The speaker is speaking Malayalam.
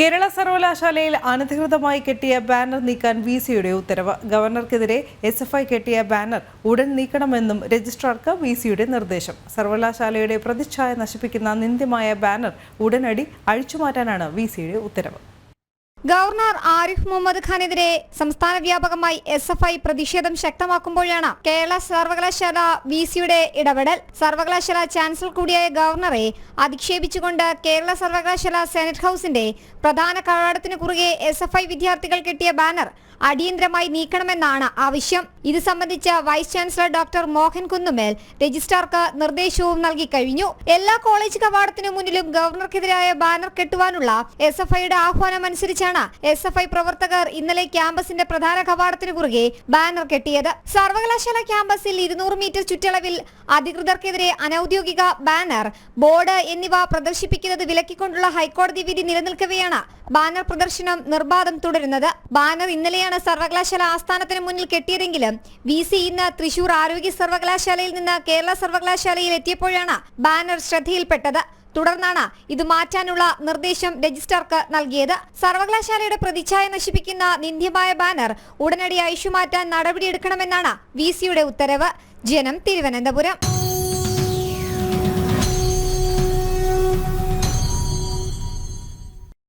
കേരള സർവകലാശാലയിൽ അനധികൃതമായി കെട്ടിയ ബാനർ നീക്കാൻ വി സിയുടെ ഉത്തരവ്. ഗവർണർക്കെതിരെ എസ് എഫ് ഐ കെട്ടിയ ബാനർ ഉടൻ നീക്കണമെന്നും രജിസ്ട്രാർക്ക് വി സിയുടെ നിർദ്ദേശം. സർവകലാശാലയുടെ പ്രതിച്ഛായ നശിപ്പിക്കുന്ന നിന്ദ്യമായ ബാനർ ഉടനടി അഴിച്ചുമാറ്റാനാണ് വി സിയുടെ ഉത്തരവ്. ഗവർണർ ആരിഫ് മുഹമ്മദ് ഖാനെതിരെ സംസ്ഥാന വ്യാപകമായി എസ് എഫ് ഐ പ്രതിഷേധം ശക്തമാക്കുമ്പോഴാണ് കേരള സർവകലാശാല വി സിയുടെ ഇടപെടൽ. സർവകലാശാല ചാൻസലർ കൂടിയായ ഗവർണറെ അധിക്ഷേപിച്ചുകൊണ്ട് കേരള സർവകലാശാല സെനറ്റ് ഹൌസിന്റെ പ്രധാന കവാടത്തിന് കുറുകെ എസ് എഫ് ഐ വിദ്യാർത്ഥികൾ കെട്ടിയ ബാനർ അടിയന്തരമായി നീക്കണമെന്നാണ് ആവശ്യം. ഇത് സംബന്ധിച്ച vice chancellor doctor Mohan Kunnummal രജിസ്ട്രാർക്ക് നിർദ്ദേശവും നൽകി കഴിഞ്ഞു. എല്ലാ കോളേജ് കവാടത്തിനു മുന്നിലും ഗവർണർക്കെതിരായ ബാനർ കെട്ടുവാനുള്ള എസ് എഫ് ഐയുടെ ആഹ്വാനം അനുസരിച്ചാണ് എസ് എഫ് ഐ പ്രവർത്തകർ ഇന്നലെ ക്യാമ്പസിന്റെ പ്രധാന കവാടത്തിന് കുറുകെ ബാനർ കെട്ടിയത്. സർവകലാശാല ക്യാമ്പസിൽ ഇരുന്നൂറ് മീറ്റർ ചുറ്റളവിൽ അധികൃതർക്കെതിരെ അനൌദ്യോഗിക ബാനർ ബോർഡ് എന്നിവ പ്രദർശിപ്പിക്കുന്നത് വിലക്കിക്കൊണ്ടുള്ള ഹൈക്കോടതി വിധി നിലനിൽക്കവെയാണ് ബാനർ പ്രദർശനം നിർബാധം തുടരുന്നത്. ബാനർ ഇന്നലെയാണ് സർവകലാശാല ആസ്ഥാനത്തിന് മുന്നിൽ കെട്ടിയതെങ്കിലും വി സി ഇന്ന് തൃശൂർ ആരോഗ്യ സർവകലാശാലയിൽ നിന്ന് കേരള സർവകലാശാലയിൽ എത്തിയപ്പോഴാണ് ബാനർ ശ്രദ്ധയിൽപ്പെട്ടത്. തുടർന്നാണ് ഇത് മാറ്റാനുള്ള നിർദ്ദേശം രജിസ്ട്രാർക്ക് നൽകിയത്. സർവകലാശാലയുടെ പ്രതിച്ഛായ നശിപ്പിക്കുന്ന നിന്ദ്യമായ ബാനർ ഉടനടി അഴിച്ചുമാറ്റാൻ നടപടിയെടുക്കണമെന്നാണ് വി സിയുടെ ഉത്തരവ്. ജനം തിരുവനന്തപുരം.